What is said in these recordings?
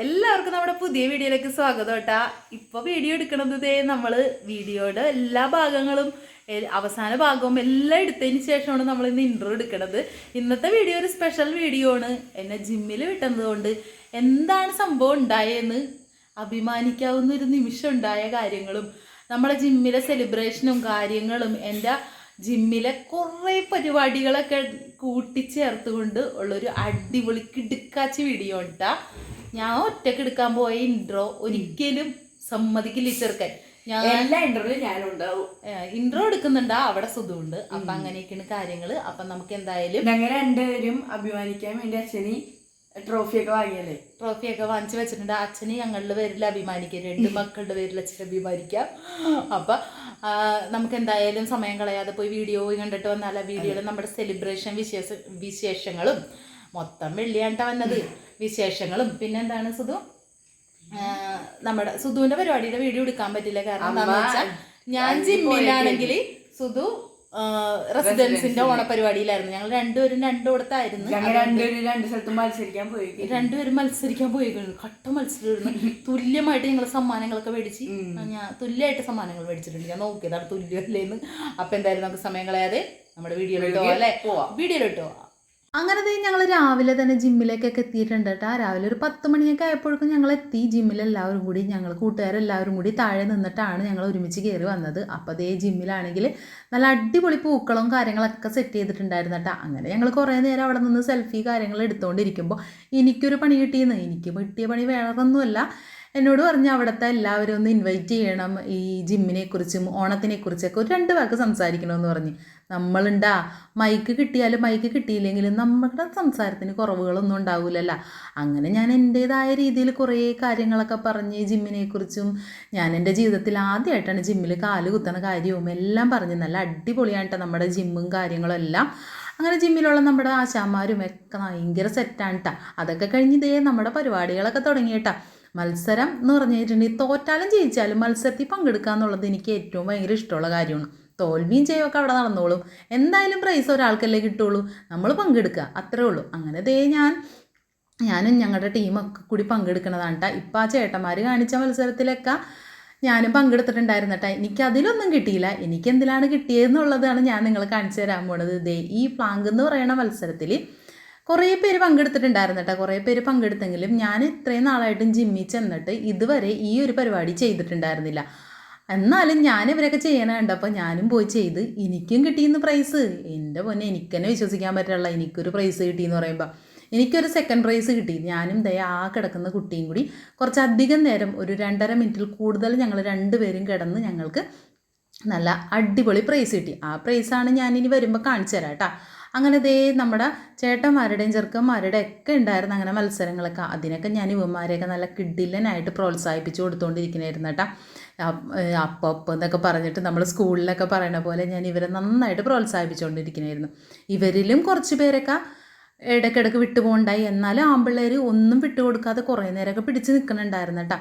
എല്ലാവർക്കും നമ്മുടെ പുതിയ വീഡിയോയിലേക്ക് സ്വാഗതം കേട്ടാ ഇപ്പൊ വീഡിയോ എടുക്കണത് ദേ നമ്മൾ വീഡിയോയുടെ എല്ലാ ഭാഗങ്ങളും അവസാന ഭാഗവും എല്ലാം എടുത്തതിന് ശേഷമാണ് നമ്മൾ ഇന്ന് ഇൻട്രോ എടുക്കണത്. ഇന്നത്തെ വീഡിയോ ഒരു സ്പെഷ്യൽ വീഡിയോ ആണ്. എന്നെ ജിമ്മിൽ വിട്ടുന്നത് കൊണ്ട് എന്താണ് സംഭവം ഉണ്ടായെന്ന് അഭിമാനിക്കാവുന്ന ഒരു നിമിഷം ഉണ്ടായ കാര്യങ്ങളും നമ്മളെ ജിമ്മിലെ സെലിബ്രേഷനും കാര്യങ്ങളും എന്റെ ജിമ്മിലെ കുറേ പരിപാടികളൊക്കെ കൂട്ടിച്ചേർത്തുകൊണ്ട് ഉള്ളൊരു അടിപൊളി കിടുക്കാച്ച വീഡിയോ ഉണ്ടാ ഞാൻ ഒറ്റയ്ക്ക് എടുക്കാൻ പോയ ഇൻട്രോ ഒരിക്കലും സമ്മതിക്കില്ല ചെറുക്കൻ. ഞാൻ എല്ലാ ഇന്റർവ്യൂ ഞാനുണ്ടാവും. ഇൻട്രോ എടുക്കുന്നുണ്ടാ അവിടെ സുഖമുണ്ട്. അപ്പൊ അങ്ങനെയൊക്കെയാണ് കാര്യങ്ങൾ. അപ്പൊ നമുക്ക് എന്തായാലും ഞങ്ങൾ രണ്ടുപേരും അഭിമാനിക്കാൻ വേണ്ടി അച്ഛനി ട്രോഫിയൊക്കെ വാങ്ങിയല്ലേ? ട്രോഫിയൊക്കെ വാങ്ങിച്ചു വെച്ചിട്ടുണ്ട്. അച്ഛന് ഞങ്ങളുടെ പേരിൽ അഭിമാനിക്കാം. രണ്ട് മക്കളുടെ പേരിൽ അച്ഛൻ അഭിമാനിക്കാം. അപ്പൊ നമുക്ക് എന്തായാലും സമയം കളയാതെ പോയി വീഡിയോ കണ്ടിട്ട് വന്നാൽ ആ വീഡിയോയിൽ നമ്മുടെ സെലിബ്രേഷൻ വിശേഷ വിശേഷങ്ങളും മൊത്തം വെള്ളിയാണ്ട വന്നത്. വിശേഷങ്ങളും. പിന്നെന്താണ് സുധു? നമ്മുടെ സുധുവിന്റെ പരിപാടിയുടെ വീഡിയോ എടുക്കാൻ പറ്റില്ല. കാരണം എന്താണെന്ന് വെച്ചാൽ ഞാൻ ജിമ്മിലാണെങ്കിൽ സുധു റെസിഡൻസിന്റെ ഓണപരിപാടിയിലായിരുന്നു. ഞങ്ങൾ രണ്ടുപേരും രണ്ടിടത്തായിരുന്നു രണ്ടുപേരും മത്സരിക്കാൻ പോയി രണ്ടുപേരും മത്സരിക്കാൻ പോയിരുന്നു. കട്ട മത്സരമായിരുന്നു. തുല്യമായിട്ട് ഞങ്ങൾ സമ്മാനങ്ങളൊക്കെ മേടിച്ച് ഞാൻ തുല്യമായിട്ട് സമ്മാനങ്ങൾ മേടിച്ചിട്ടുണ്ട്. ഞാൻ നോക്കിയതാണ് തുല്യമല്ലേന്ന്. അപ്പൊ എന്തായാലും നമുക്ക് സമയം കളയാതെ നമ്മുടെ വീഡിയോയിലോട്ട് പോവാം. വീഡിയോയിലോട്ട് അങ്ങനെ ഞങ്ങൾ രാവിലെ തന്നെ ജിമ്മിലേക്കൊക്കെ എത്തിയിട്ടുണ്ട് കേട്ടോ രാവിലെ ഒരു പത്ത് മണിയൊക്കെ ആയപ്പോഴേക്കും ഞങ്ങൾ എത്തി ജിമ്മിൽ എല്ലാവരും കൂടി ഞങ്ങൾ കൂട്ടുകാരെല്ലാവരും കൂടി താഴെ നിന്നിട്ടാണ് ഞങ്ങൾ ഒരുമിച്ച് കയറി വന്നത്. അപ്പോൾ അതേ ജിമ്മിലാണെങ്കിൽ നല്ല അടിപൊളി പൂക്കളും കാര്യങ്ങളൊക്കെ സെറ്റ് ചെയ്തിട്ടുണ്ടായിരുന്നു കേട്ടോ അങ്ങനെ ഞങ്ങൾ കുറേ നേരം അവിടെ നിന്ന് സെൽഫി കാര്യങ്ങൾ എടുത്തുകൊണ്ടിരിക്കുമ്പോൾ എനിക്കൊരു പണി കിട്ടിയെന്ന്. എനിക്ക് കിട്ടിയ പണി വേറൊന്നുമല്ല. എന്നോട് പറഞ്ഞ് അവിടുത്തെ എല്ലാവരും ഒന്ന് ഇൻവൈറ്റ് ചെയ്യണം. ഈ ജിമ്മിനെക്കുറിച്ചും ഓണത്തിനെക്കുറിച്ചൊക്കെ ഓണത്തിനെ കുറിച്ചൊക്കെ ഒരു രണ്ട് വാക്ക് സംസാരിക്കണമെന്ന് പറഞ്ഞ്. നമ്മളുണ്ടാ. മൈക്ക് കിട്ടിയാലും മൈക്ക് കിട്ടിയില്ലെങ്കിലും നമ്മുടെ സംസാരത്തിന് കുറവുകളൊന്നും ഉണ്ടാവില്ലല്ലോ അങ്ങനെ ഞാൻ എന്റേതായ രീതിയിൽ കുറേ കാര്യങ്ങളൊക്കെ പറഞ്ഞ് ജിമ്മിനെ കുറിച്ചും ഞാൻ എന്റെ ജീവിതത്തിൽ ആദ്യമായിട്ടാണ് ജിമ്മിൽ കാൽ കുത്തണ കാര്യവും എല്ലാം പറഞ്ഞ് നല്ല അടിപൊളിയായിട്ട് നമ്മുടെ ജിമ്മും കാര്യങ്ങളും എല്ലാം. അങ്ങനെ ജിമ്മിലുള്ള നമ്മുടെ ആശാന്മാരും ഒക്കെ ഭയങ്കര സെറ്റാണ് കേട്ടോ അതൊക്കെ കഴിഞ്ഞ് ഇതേ നമ്മുടെ പരിപാടികളൊക്കെ തുടങ്ങിയിട്ടാ മത്സരം എന്ന് പറഞ്ഞിട്ടുണ്ടെങ്കിൽ തോറ്റാലും ജയിച്ചാലും മത്സരത്തിൽ പങ്കെടുക്കുക എന്നുള്ളത് എനിക്ക് ഏറ്റവും ഭയങ്കര ഇഷ്ടമുള്ള കാര്യമാണ്. തോൽവിയും ചെയ്യുമൊക്കെ അവിടെ നടന്നോളും. എന്തായാലും പ്രൈസ് ഒരാൾക്കല്ലേ കിട്ടുള്ളൂ. നമ്മൾ പങ്കെടുക്കുക. അത്രേ ഉള്ളൂ. അങ്ങനെ ദേ ഞാൻ ഞാനും ഞങ്ങളുടെ ടീമൊക്കെ കൂടി പങ്കെടുക്കുന്നതാണ് കേട്ടോ ഇപ്പം ആ ചേട്ടന്മാർ കാണിച്ച മത്സരത്തിലൊക്കെ ഞാനും പങ്കെടുത്തിട്ടുണ്ടായിരുന്നു കേട്ടോ എനിക്ക് അതിലൊന്നും കിട്ടിയില്ല. എനിക്ക് എന്തിലാണ് കിട്ടിയതെന്നുള്ളതാണ് ഞാൻ നിങ്ങളെ കാണിച്ചു തരാൻ പോണത്. ദേ ഈ പ്ലാങ്ക് എന്ന് പറയുന്ന മത്സരത്തിൽ കുറേ പേര് പങ്കെടുത്തിട്ടുണ്ടായിരുന്നു കേട്ടോ കുറേ പേര് പങ്കെടുത്തെങ്കിലും ഞാൻ ഇത്രയും നാളായിട്ടും ജിമ്മിൽ ചെന്നിട്ട് ഇതുവരെ ഈ ഒരു പരിപാടി ചെയ്തിട്ടുണ്ടായിരുന്നില്ല. എന്നാലും ഞാൻ ഇവരൊക്കെ ചെയ്യണ അപ്പോൾ ഞാനും പോയി ചെയ്ത് എനിക്കും കിട്ടിയെന്ന് പ്രൈസ് എന്റെ പൊന്നെ എനിക്ക് തന്നെ വിശ്വസിക്കാൻ പറ്റില്ല എനിക്കൊരു പ്രൈസ് കിട്ടിയെന്ന് പറയുമ്പോൾ എനിക്കൊരു സെക്കൻഡ് പ്രൈസ് കിട്ടി. ഞാനും ദയ ആ കിടക്കുന്ന കുട്ടിയും കൂടി കുറച്ചധികം നേരം ഒരു രണ്ടര മിനിറ്റിൽ കൂടുതൽ ഞങ്ങൾ രണ്ടുപേരും കിടന്ന് ഞങ്ങൾക്ക് നല്ല അടിപൊളി പ്രൈസ് കിട്ടി. ആ പ്രൈസാണ് ഞാനിനി വരുമ്പോൾ കാണിച്ചു തരാം കേട്ടോ അങ്ങനെ ദേ നമ്മുടെ ചേട്ടന്മാരുടെയും ചെറുക്കന്മാരുടെയും ഒക്കെ ഉണ്ടായിരുന്ന അങ്ങനെ മത്സരങ്ങളൊക്കെ അതിനൊക്കെ ഞാൻ ഇവന്മാരെയൊക്കെ നല്ല കിഡിലനായിട്ട് പ്രോത്സാഹിപ്പിച്ചു കൊടുത്തുകൊണ്ടിരിക്കുന്നതായിരുന്നു കേട്ടോ അപ്പം എന്നൊക്കെ പറഞ്ഞിട്ട് നമ്മൾ സ്കൂളിലൊക്കെ പറയണ പോലെ ഞാൻ ഇവരെ നന്നായിട്ട് പ്രോത്സാഹിപ്പിച്ചുകൊണ്ടിരിക്കണായിരുന്നു ഇവരിലും കുറച്ച് പേരൊക്കെ ഇടയ്ക്കിടയ്ക്ക് വിട്ടുപോകണ്ടായി. എന്നാലും ആമ്പിള്ളേർ ഒന്നും വിട്ടുകൊടുക്കാതെ കുറേ നേരമൊക്കെ പിടിച്ച് നിൽക്കുന്നുണ്ടായിരുന്നു കേട്ടോ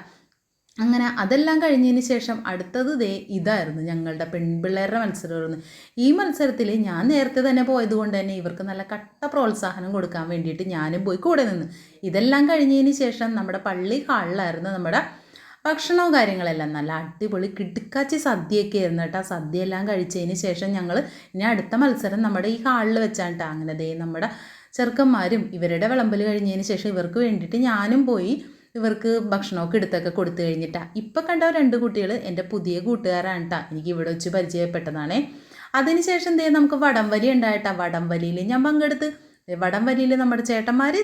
അങ്ങനെ അതെല്ലാം കഴിഞ്ഞതിന് ശേഷം അടുത്തത് ദേ ഇതായിരുന്നു ഞങ്ങളുടെ പെൺപിള്ളേരുടെ മത്സരമായിരുന്നു. ഈ മത്സരത്തിൽ ഞാൻ നേരത്തെ തന്നെ പോയത് കൊണ്ട് തന്നെ ഇവർക്ക് നല്ല കട്ട പ്രോത്സാഹനം കൊടുക്കാൻ വേണ്ടിയിട്ട് ഞാനും പോയി കൂടെ നിന്ന്. ഇതെല്ലാം കഴിഞ്ഞതിന് ശേഷം നമ്മുടെ പള്ളി ഹാളിലായിരുന്നു നമ്മുടെ ഭക്ഷണവും കാര്യങ്ങളെല്ലാം നല്ല അടിപൊളി കിടുക്കാച്ചി സദ്യയൊക്കെ ആയിരുന്നു കേട്ടോ. സദ്യ എല്ലാം കഴിച്ചതിന് ശേഷം ഞങ്ങൾ ഇനി അടുത്ത മത്സരം നമ്മുടെ ഈ ഹാളിൽ വെച്ചാണ് കേട്ടോ. അങ്ങനെ ദേ നമ്മുടെ ചെറുക്കന്മാരും ഇവരുടെ വിളമ്പൽ കഴിഞ്ഞതിന് ശേഷം ഇവർക്ക് വേണ്ടിയിട്ട് ഞാനും പോയി ഇവർക്ക് ഭക്ഷണമൊക്കെ എടുത്തൊക്കെ കൊടുത്തു കഴിഞ്ഞിട്ടാ. ഇപ്പം കണ്ട രണ്ട് കുട്ടികൾ എന്റെ പുതിയ കൂട്ടുകാരാണ് കേട്ടോ. എനിക്ക് ഇവിടെ വെച്ച് പരിചയപ്പെട്ടതാണേ. അതിനുശേഷം ദേ നമുക്ക് വടംവലി ഉണ്ടായിട്ടാ വടംവലിയിൽ ഞാൻ പങ്കെടുത്ത് വടം വടംവലിയിൽ നമ്മുടെ ചേട്ടന്മാർ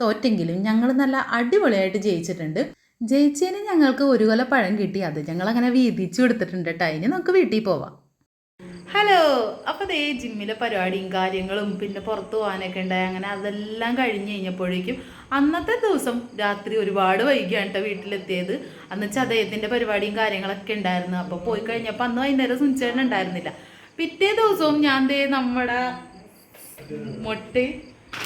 തോറ്റെങ്കിലും ഞങ്ങൾ നല്ല അടിപൊളിയായിട്ട് ജയിച്ചിട്ടുണ്ട്. ജയിച്ചതിന് ഞങ്ങൾക്ക് ഒരു കൊല പഴം കിട്ടി. അത് ഞങ്ങൾ അങ്ങനെ വീതിച്ചു കൊടുത്തിട്ടുണ്ട് കേട്ടോ ഇനി നമുക്ക് വീട്ടിൽ പോവാം. ഹലോ അപ്പോൾ ദേ ജിമ്മിലെ പരിപാടിയും കാര്യങ്ങളും പിന്നെ പുറത്തു പോകാനൊക്കെ ഉണ്ടായി. അങ്ങനെ അതെല്ലാം കഴിഞ്ഞു കഴിഞ്ഞപ്പോഴേക്കും അന്നത്തെ ദിവസം രാത്രി ഒരുപാട് വൈകിയാണ് കേട്ടോ വീട്ടിലെത്തിയത്. അന്ന് ചതയത്തിന്റെ പരിപാടിയും കാര്യങ്ങളൊക്കെ ഉണ്ടായിരുന്നു. അപ്പോൾ പോയി കഴിഞ്ഞപ്പോൾ അന്ന് വൈകുന്നേരം സുനിച്ചേട്ടൻ ഉണ്ടായിരുന്നില്ല. പിറ്റേ ദിവസവും ഞാൻ ദേ നമ്മുടെ മുട്ടയും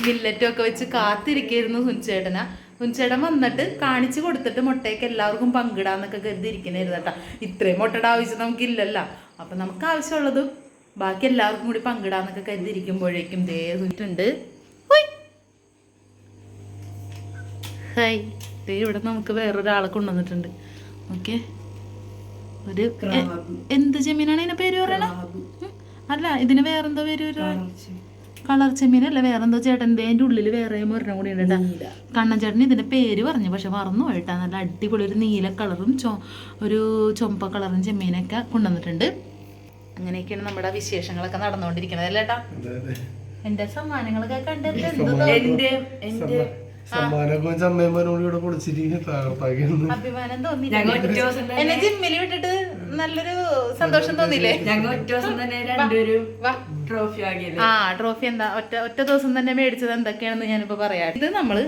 മില്ലറ്റും ഒക്കെ വെച്ച് കാത്തിരിക്കായിരുന്നു സുനിച്ചേട്ടന. സുനിച്ചേട്ടൻ വന്നിട്ട് കാണിച്ചു കൊടുത്തിട്ട് മുട്ടയൊക്കെ എല്ലാവർക്കും പങ്കിടാന്നൊക്കെ കരുതിയിരിക്കണായിരുന്നു കേട്ടോ. ഇത്രയും മുട്ടയുടെ ആവശ്യം നമുക്കില്ലല്ലോ. അപ്പം നമുക്ക് ആവശ്യമുള്ളത് ബാക്കി എല്ലാവർക്കും കൂടി പങ്കിടാന്നൊക്കെ കരുതിയിരിക്കുമ്പോഴേക്കും ദേ ഹായ്. ദേ ഇവിടെ നമുക്ക് വേറൊരാളെ കൊണ്ടുവന്നിട്ടുണ്ട്. ഓക്കെ. ഒരു എന്ത് ജമീനാണ് ഇതിന്റെ പേര് പറയണ? അല്ല ഇതിന് വേറെന്തോ പേര് ഒരു കളർ ചെമ്മീനല്ല വേറെന്തോ ചേട്ടന്റെ അതിന്റെ ഉള്ളിൽ വേറെ ഒരെണ്ണം കൂടി ഉണ്ട് കേട്ടോ. കണ്ണൻ ചേട്ടൻ ഇതിന്റെ പേര് പറഞ്ഞു പക്ഷെ മറന്നു പോയിട്ടാ നല്ല അടിപൊളി ഒരു നീല കളറും ചൊ ഒരു ചുമപ്പ കളറും ചെമ്മീനൊക്കെ കൊണ്ടുവന്നിട്ടുണ്ട്. അങ്ങനെയൊക്കെയാണ് നമ്മുടെ വിശേഷങ്ങളൊക്കെ നടന്നുകൊണ്ടിരിക്കുന്നത് അല്ലേട്ടാ എന്റെ സമ്മാനങ്ങളൊക്കെ കണ്ടിട്ട് എന്ത് തോന്നി? സമ്മാനമൊക്കെ ചമ്മേമ്മനോട് ഇവിടെ പൊളിച്ചിട്ട് അഭിമാനം ഞങ്ങൾ ഒറ്റ ദിവസം തന്നെ ജിമ്മിൽ വിട്ടിട്ട് നല്ലൊരു സന്തോഷം തോന്നിയില്ലേ? ഞങ്ങൾ ഒറ്റ ദിവസം തന്നെ രണ്ടുപേരും വാ. ട്രോഫി ആകിയല്ലേ ആ ട്രോഫി എന്താ? ഒറ്റ ഒറ്റ ദിവസം തന്നെ മേടിച്ചത് എന്തൊക്കെയാണെന്ന് ഞാനിപ്പോ പറയാം. ഇത് നമ്മൾ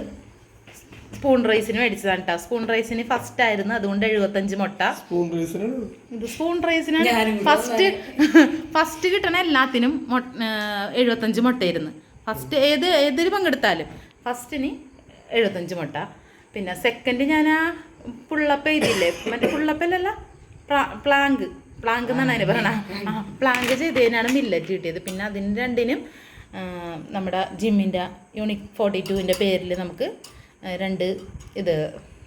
സ്പൂൺ റൈസിന് മേടിച്ചതാണ് കേട്ടോ സ്പൂൺ റൈസിന് ഫസ്റ്റ് ആയിരുന്നു അതുകൊണ്ട് എഴുപത്തഞ്ച് മുട്ട. സ്പൂൺ റൈസിനാണ്. ഇത് സ്പൂൺ റൈസിന് ഞാനും കൂടി ഫസ്റ്റ് ഫസ്റ്റ് കിട്ടണ എല്ലാത്തിനും മൊ- ആ, എഴുപത്തഞ്ച് മുട്ടയായിരുന്നു. ഫസ്റ്റ് ഏത് ഏതിൽ പങ്കെടുത്താലും. ഫസ്റ്റിന് എഴുപത്തഞ്ച് മുട്ട. പിന്നെ സെക്കൻഡ് ഞാൻ ആ പുള്ളപ്പ ഇതില്ലേ മറ്റേ പുള്ളപ്പല്ലല്ല പ്ലാങ്ക്. പ്ലാങ്ക് എന്നാണ് അതിന് പറയണ. ആ പ്ലാങ്ക് ചെയ്തതിനാണ് മില്ലറ്റ് കിട്ടിയത്. പിന്നെ അതിന് രണ്ടിനും നമ്മുടെ ജിമ്മിന്റെ യൂണിക് ഫോർട്ടി ടുവിന്റെ പേരിൽ നമുക്ക് രണ്ട് ഇത്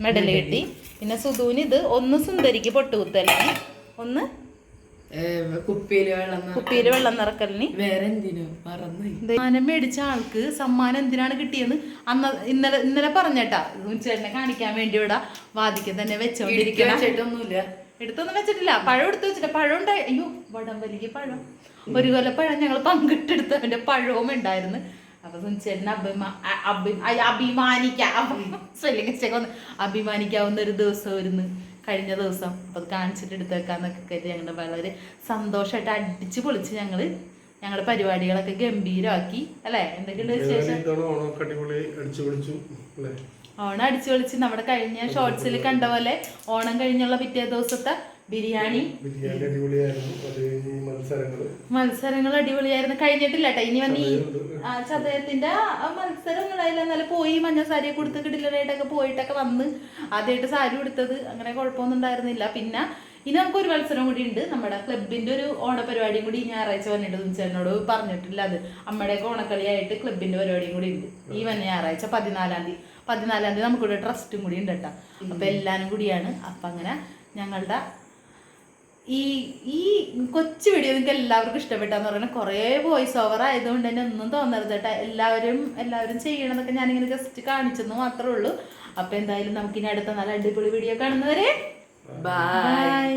മെഡൽ കിട്ടി. പിന്നെ സുധുവിന് ഇത് ഒന്ന് സുന്ദരിക്ക് പൊട്ടുകുത്തല്ലേ ഒന്ന് കുപ്പിയിൽ വെള്ളം നിറ- വെള്ളം നിറക്കലിന്. വേറെ എന്തിനു മറന്നു സമ്മാനം മേടിച്ച ആൾക്ക് സമ്മാനം എന്തിനാണ് കിട്ടിയെന്ന് അന്ന് ഇന്നലെ ഇന്നലെ പറഞ്ഞേട്ടാ. ചേട്ടനെ കാണിക്കാൻ വേണ്ടി ഇവിടെ വാദിക്ക തന്നെ വെച്ചോണ്ടിരിക്കണം. എടുത്തൊന്നും വെച്ചിട്ടില്ല. പഴം എടുത്ത് വെച്ചിട്ട് പഴം ഉണ്ടായി. അയ്യോ വടം വലിയ പഴം. ഒരു കൊല പഴം ഞങ്ങൾ പങ്കിട്ടെടുത്ത് അവന്റെ പഴവും ഉണ്ടായിരുന്നു. അപ്പൊ സുനിച്ചേട്ടന് അഭിമാ അഭി- അഭിമാനിക്കാം. അഭിമാനിക്കാവുന്ന ഒരു ദിവസം ദിവസമായിരുന്നു കഴിഞ്ഞ ദിവസം അപ്പോൾ അത് കാണിച്ചിട്ട് എടുത്ത് വെക്കാന്നൊക്കെ കരുതി ഞങ്ങളുടെ വളരെ സന്തോഷമായിട്ട് അടിച്ച് പൊളിച്ച് ഞങ്ങൾ ഞങ്ങളുടെ പരിപാടികളൊക്കെ ഗംഭീരമാക്കി അല്ലേ? എന്തൊക്കെയുണ്ട് വിശേഷം? ഓണം അടിച്ചു പൊളിച്ച് നമ്മുടെ കഴിഞ്ഞ ഷോർട്സിൽ കണ്ട പോലെ ഓണം കഴിഞ്ഞുള്ള പിറ്റേ ദിവസത്തെ ബിരിയാണി. ബിരിയാണി അടിപൊളിയായിരുന്നു. മത്സരങ്ങൾ മത്സരങ്ങൾ അടിപൊളിയായിരുന്നു. കഴിഞ്ഞിട്ടില്ല കേട്ടോ ഇനി വന്ന് ഈ ചതയത്തിന്റെ ആ മത്സരങ്ങളായാലും എന്നാലും പോയി. മഞ്ഞ സാരിയൊക്കെ കൊടുത്ത് കിടിലായിട്ടൊക്കെ പോയിട്ടൊക്കെ വന്ന് ആദ്യമായിട്ട് സാരി കൊടുത്തത് അങ്ങനെ കുഴപ്പമൊന്നും ഉണ്ടായിരുന്നില്ല. പിന്നെ ഇനി നമുക്ക് ഒരു മത്സരം കൂടി ഉണ്ട്. നമ്മുടെ ക്ലബിന്റെ ഒരു ഓണപരിപാടിയും കൂടി ഞായറാഴ്ച വന്നിട്ട് തുഞ്ചേട്ടനോട് പറഞ്ഞിട്ടില്ല അത്. അമ്മയുടെയൊക്കെ ഓണക്കളിയായിട്ട് ക്ലബിന്റെ പരിപാടിയും കൂടി ഉണ്ട്. ഈ വന്ന ഞായറാഴ്ച പതിനാലാം തീയതി പതിനാലാം തീയതി നമുക്കിവിടെ ട്രസ്റ്റും കൂടി ഉണ്ട് കേട്ടോ അപ്പൊ എല്ലാരും കൂടിയാണ്. അപ്പൊ അങ്ങനെ ഞങ്ങളുടെ ഈ ഈ കൊച്ചു വീഡിയോ നിങ്ങൾക്ക് എല്ലാവർക്കും ഇഷ്ടപ്പെട്ടാന്ന് പറയുന്നത് കുറേ വോയിസ് ഓവർ ആയതുകൊണ്ട് തന്നെ ഒന്നും തോന്നരുത് കേട്ടോ എല്ലാവരും എല്ലാവരും ചെയ്യണമെന്നൊക്കെ ഞാനിങ്ങനെ ജസ്റ്റ് കാണിച്ചെന്ന് മാത്രമേ ഉള്ളൂ. അപ്പോൾ എന്തായാലും നമുക്കിനി അടുത്ത നല്ല അടിപൊളി വീഡിയോ കാണുന്നവരെ ബൈ ബൈ